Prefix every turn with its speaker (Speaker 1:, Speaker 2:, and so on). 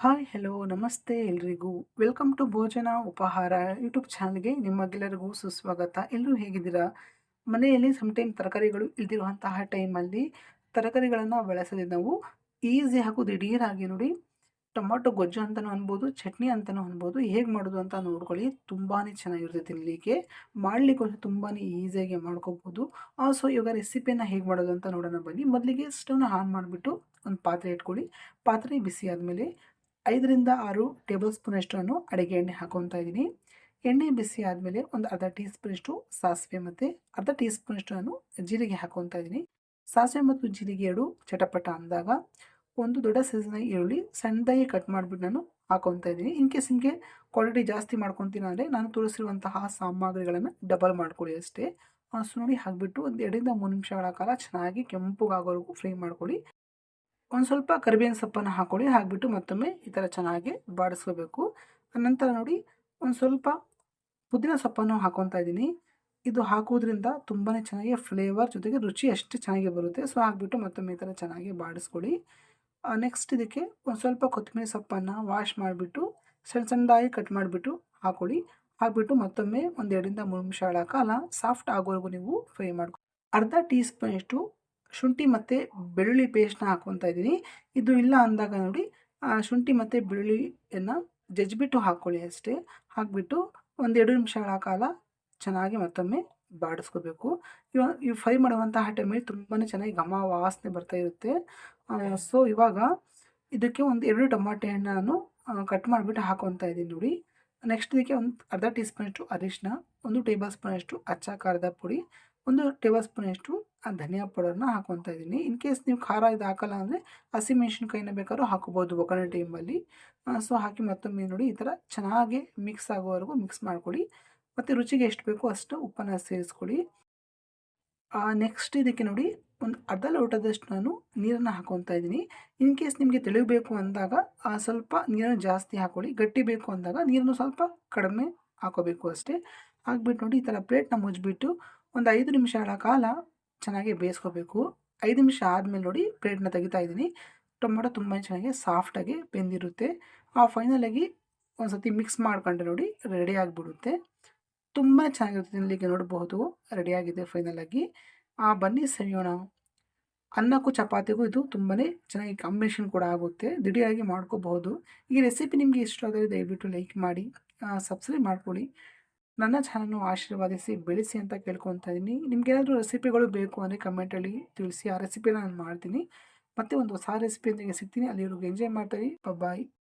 Speaker 1: Hi, hello, ನಮಸ್ತೆ ಎಲ್ರಿಗೂ. Welcome to ಭೋಜನ ಉಪಹಾರ ಯೂಟ್ಯೂಬ್ ಚಾನಲ್ಗೆ ನಿಮಗೆಲ್ಲರಿಗೂ ಸುಸ್ವಾಗತ. ಎಲ್ಲರೂ ಹೇಗಿದ್ದೀರಾ? ಮನೆಯಲ್ಲಿ ಸಮಟೈಮ್ ತರಕಾರಿಗಳು ಇಲ್ದಿರುವಂತಹ ಟೈಮಲ್ಲಿ ತರಕಾರಿಗಳನ್ನು ಬಳಸದೆ ನಾವು ಈಸಿ ಹಾಗೂ ದಿಢೀರಾಗಿ ನೋಡಿ, ಟೊಮಾಟೊ, ಗೊಜ್ಜು ಅಂತಲೂ ಅನ್ಬೋದು, ಚಟ್ನಿ ಅಂತಲೂ ಅನ್ಬೋದು, ಹೇಗೆ ಮಾಡೋದು ಅಂತ ನೋಡ್ಕೊಳ್ಳಿ. ತುಂಬಾ ಚೆನ್ನಾಗಿರುತ್ತೆ ತಿನ್ನಲಿಕ್ಕೆ ಮಾಡಲಿಕ್ಕೆ ತುಂಬಾ ಈಸಿಯಾಗಿ ಮಾಡ್ಕೋಬೋದು. ಸೊ, ಇವಾಗ ರೆಸಿಪಿಯನ್ನು ಹೇಗೆ ಮಾಡೋದು ಅಂತ ನೋಡೋಣ ಬನ್ನಿ. ಮೊದಲಿಗೆ ಸ್ಟವ್ನ ಆನ್ ಮಾಡಿಬಿಟ್ಟು ಒಂದು ಪಾತ್ರೆ ಇಟ್ಕೊಳ್ಳಿ. ಪಾತ್ರೆ ಬಿಸಿ ಆದಮೇಲೆ ಐದರಿಂದ ಆರು ಟೇಬಲ್ ಸ್ಪೂನಷ್ಟು ನಾನು ಅಡುಗೆ ಎಣ್ಣೆ ಹಾಕೊತಾ ಇದ್ದೀನಿ. ಎಣ್ಣೆ ಬಿಸಿ ಆದಮೇಲೆ ಒಂದು ಅರ್ಧ ಟೀ ಸ್ಪೂನಷ್ಟು ಸಾಸಿವೆ ಮತ್ತು ಅರ್ಧ ಟೀ ಸ್ಪೂನಷ್ಟು ನಾನು ಜೀರಿಗೆ ಹಾಕೊತಾ ಇದ್ದೀನಿ. ಸಾಸಿವೆ ಮತ್ತು ಜೀರಿಗೆ ಎರಡು ಚಟಪಟ ಅಂದಾಗ ಒಂದು ದೊಡ್ಡ ಸೈಜ್ನ ಈರುಳ್ಳಿ ಸಣ್ಣದಾಗಿ ಕಟ್ ಮಾಡಿಬಿಟ್ಟು ನಾನು ಹಾಕೊತಾ ಇದ್ದೀನಿ. ಇನ್ ಕೇಸ್ ನಿಮಗೆ ಕ್ವಾಲಿಟಿ ಜಾಸ್ತಿ ಮಾಡ್ಕೊತೀನಿ ಅಂದರೆ ನಾನು ತೋರಿಸಿರುವಂತಹ ಸಾಮಗ್ರಿಗಳನ್ನು ಡಬಲ್ ಮಾಡ್ಕೊಳ್ಳಿ ಅಷ್ಟೇ. ಸೊ ನೋಡಿ ಹಾಕಿಬಿಟ್ಟು ಒಂದು ಎರಡರಿಂದ ಮೂರು ನಿಮಿಷಗಳ ಕಾಲ ಚೆನ್ನಾಗಿ ಕೆಂಪುಗಾಗೋವರೆಗೂ ಫ್ರೈ ಮಾಡ್ಕೊಳ್ಳಿ. ಒಂದು ಸ್ವಲ್ಪ ಕರಿಬೇವಿನ ಸೊಪ್ಪನ್ನು ಹಾಕ್ಕೊಳ್ಳಿ ಹಾಕಿಬಿಟ್ಟು ಮತ್ತೊಮ್ಮೆ ಈ ಥರ ಚೆನ್ನಾಗಿ ಬಾಡಿಸ್ಕೋಬೇಕು. ನಂತರ ನೋಡಿ ಒಂದು ಸ್ವಲ್ಪ ಪುದೀನ ಸೊಪ್ಪನ್ನು ಹಾಕೊತಾ ಇದ್ದೀನಿ. ಇದು ಹಾಕೋದ್ರಿಂದ ತುಂಬಾ ಚೆನ್ನಾಗಿ ಫ್ಲೇವರ್ ಜೊತೆಗೆ ರುಚಿ ಅಷ್ಟು ಚೆನ್ನಾಗಿ ಬರುತ್ತೆ. ಸೊ ಹಾಕ್ಬಿಟ್ಟು ಮತ್ತೊಮ್ಮೆ ಈ ಥರ ಚೆನ್ನಾಗಿ ಬಾಡಿಸ್ಕೊಳ್ಳಿ ನೆಕ್ಸ್ಟ್ ಇದಕ್ಕೆ ಒಂದು ಸ್ವಲ್ಪ ಕೊತ್ತಂಬರಿ ಸೊಪ್ಪನ್ನು ವಾಶ್ ಮಾಡಿಬಿಟ್ಟು ಸಣ್ಣ ಸಣ್ಣದಾಗಿ ಕಟ್ ಮಾಡಿಬಿಟ್ಟು ಹಾಕೊಳ್ಳಿ. ಹಾಕ್ಬಿಟ್ಟು ಮತ್ತೊಮ್ಮೆ ಒಂದು ಎರಡರಿಂದ ಮೂರು ನಿಮಿಷಗಳ ಕಾಲ ಸಾಫ್ಟ್ ಆಗೋವರೆಗೂ ನೀವು ಫ್ರೈ ಮಾಡ್ಕೊಳ್ಳಿ ಅರ್ಧ ಟೀ ಸ್ಪೂನಷ್ಟು ಶುಂಠಿ ಮತ್ತು ಬೆಳ್ಳುಳ್ಳಿ ಪೇಸ್ಟ್ನ ಹಾಕ್ಕೊತಾ ಇದ್ದೀನಿ. ಇದು ಇಲ್ಲ ಅಂದಾಗ ನೋಡಿ ಶುಂಠಿ ಮತ್ತು ಬೆಳ್ಳುಳ್ಳಿಯನ್ನು ಜಜ್ಜಿಬಿಟ್ಟು ಹಾಕ್ಕೊಳ್ಳಿ ಅಷ್ಟೇ. ಹಾಕಿಬಿಟ್ಟು ಒಂದೆರಡು ನಿಮಿಷಗಳ ಕಾಲ ಚೆನ್ನಾಗಿ ಮತ್ತೊಮ್ಮೆ ಬಾಡಿಸ್ಕೋಬೇಕು. ಇವಾಗ ಇವು ಫ್ರೈ ಮಾಡುವಂತಹ ಟೈಮಲ್ಲಿ ತುಂಬಾ ಚೆನ್ನಾಗಿ ಘಮ ವಾಸನೆ ಬರ್ತಾ ಇರುತ್ತೆ. ಸೊ ಇವಾಗ ಇದಕ್ಕೆ ಒಂದು ಎರಡು ಟೊಮಾಟೆ ಹಣ್ಣು ನಾನು ಕಟ್ ಮಾಡಿಬಿಟ್ಟು ಹಾಕೊತಾ ಇದ್ದೀನಿ ನೋಡಿ. ನೆಕ್ಸ್ಟ್ ಇದಕ್ಕೆ ಒಂದು ಅರ್ಧ ಟೀ ಸ್ಪೂನಷ್ಟು ಅರಿಶಿನ ಒಂದು ಟೇಬಲ್ ಸ್ಪೂನಷ್ಟು ಅಚ್ಚ ಖಾರದ ಪುಡಿ, ಒಂದು ಟೇಬಲ್ ಸ್ಪೂನಷ್ಟು ಧನಿಯಾ ಪೌಡರ್ನ ಹಾಕೊತಾ ಇದ್ದೀನಿ. ಇನ್ ಕೇಸ್ ನೀವು ಖಾರ ಇದು ಹಾಕಲ್ಲ ಅಂದರೆ ಹಸಿಮೆಣ್ಸಿನ್ಕಾಯಿನ ಬೇಕಾದ್ರೂ ಹಾಕೋಬೋದು ಒಗ್ಗರಣೆ ಟೈಮಲ್ಲಿ ಸೊ ಹಾಕಿ ಮತ್ತೊಮ್ಮೆ ನೋಡಿ ಈ ಥರ ಚೆನ್ನಾಗಿ ಮಿಕ್ಸ್ ಆಗೋವರೆಗೂ ಮಿಕ್ಸ್ ಮಾಡ್ಕೊಳ್ಳಿ. ಮತ್ತು ರುಚಿಗೆ ಎಷ್ಟು ಬೇಕೋ ಅಷ್ಟು ಉಪ್ಪನ್ನು ಸೇರಿಸ್ಕೊಳ್ಳಿ. ನೆಕ್ಸ್ಟ್ ಇದಕ್ಕೆ ನೋಡಿ ಒಂದು ಅರ್ಧ ಲೋಟದಷ್ಟು ನಾನು ನೀರನ್ನು ಹಾಕೊತಾ ಇದ್ದೀನಿ. ಇನ್ ಕೇಸ್ ನಿಮಗೆ ತಿಳಿಬೇಕು ಅಂದಾಗ ಸ್ವಲ್ಪ ನೀರನ್ನು ಜಾಸ್ತಿ ಹಾಕೊಳ್ಳಿ. ಗಟ್ಟಿ ಬೇಕು ಅಂದಾಗ ನೀರನ್ನು ಸ್ವಲ್ಪ ಕಡಿಮೆ ಹಾಕೋಬೇಕು ಅಷ್ಟೇ. ಹಾಕ್ಬಿಟ್ಟು ನೋಡಿ ಈ ಥರ ಪ್ಲೇಟ್ನ ಮುಚ್ಚಿಬಿಟ್ಟು ಒಂದು ಐದು ನಿಮಿಷಗಳ ಕಾಲ ಚೆನ್ನಾಗಿ ಬೇಯಿಸ್ಕೋಬೇಕು. ಐದು ನಿಮಿಷ ಆದಮೇಲೆ ನೋಡಿ ಪ್ಲೇಟ್ನ ತೆಗಿತಾ ಇದ್ದೀನಿ. ಟೊಮೊಟೊ ತುಂಬ ಚೆನ್ನಾಗಿ ಸಾಫ್ಟಾಗಿ ಬೆಂದಿರುತ್ತೆ. ಆ ಫೈನಲಾಗಿ ಒಂದು ಸತಿ ಮಿಕ್ಸ್ ಮಾಡ್ಕೊಂಡ್ರೆ ನೋಡಿ ರೆಡಿ ಆಗಿಬಿಡುತ್ತೆ. ತುಂಬ ಚೆನ್ನಾಗಿರುತ್ತೆ ತಿನ್ನಲಿಕ್ಕೆ ನೋಡಬಹುದು ರೆಡಿಯಾಗಿದೆ ಫೈನಲಾಗಿ ಆ ಬನ್ನಿ ಸವಿಯೋಣ. ಅನ್ನಕ್ಕೂ ಚಪಾತಿಗೂ ಇದು ತುಂಬಾ ಚೆನ್ನಾಗಿ ಕಾಂಬಿನೇಷನ್ ಕೂಡ ಆಗುತ್ತೆ. ದಿಢೀರಾಗಿ ಮಾಡ್ಕೋಬಹುದು. ಈ ರೆಸಿಪಿ ನಿಮಗೆ ಇಷ್ಟ ಆದರೆ ದಯವಿಟ್ಟು ಲೈಕ್ ಮಾಡಿ. ಸಬ್ಸ್ಕ್ರೈಬ್ ಮಾಡ್ಕೊಳ್ಳಿ. ನನ್ನ ಚಾನಲ್ನು ಆಶೀರ್ವಾದಿಸಿ ಬೆಳೆಸಿ ಅಂತ ಕೇಳ್ಕೊತಾ ಇದ್ದೀನಿ. ನಿಮ್ಗೇನಾದರೂ ರೆಸಿಪಿಗಳು ಬೇಕು ಅಂದರೆ ಕಮೆಂಟಲ್ಲಿ ತಿಳಿಸಿ, ಆ ರೆಸಿಪಿನ ನಾನು ಮಾಡ್ತೀನಿ. ಮತ್ತೆ ಒಂದು ಹೊಸ ರೆಸಿಪಿಯೊಂದಿಗೆ ಸಿಗ್ತೀನಿ. ಅಲ್ಲಿವರೆಗೂ ಎಂಜಾಯ್ ಮಾಡ್ತೀವಿ ಬಾಯ್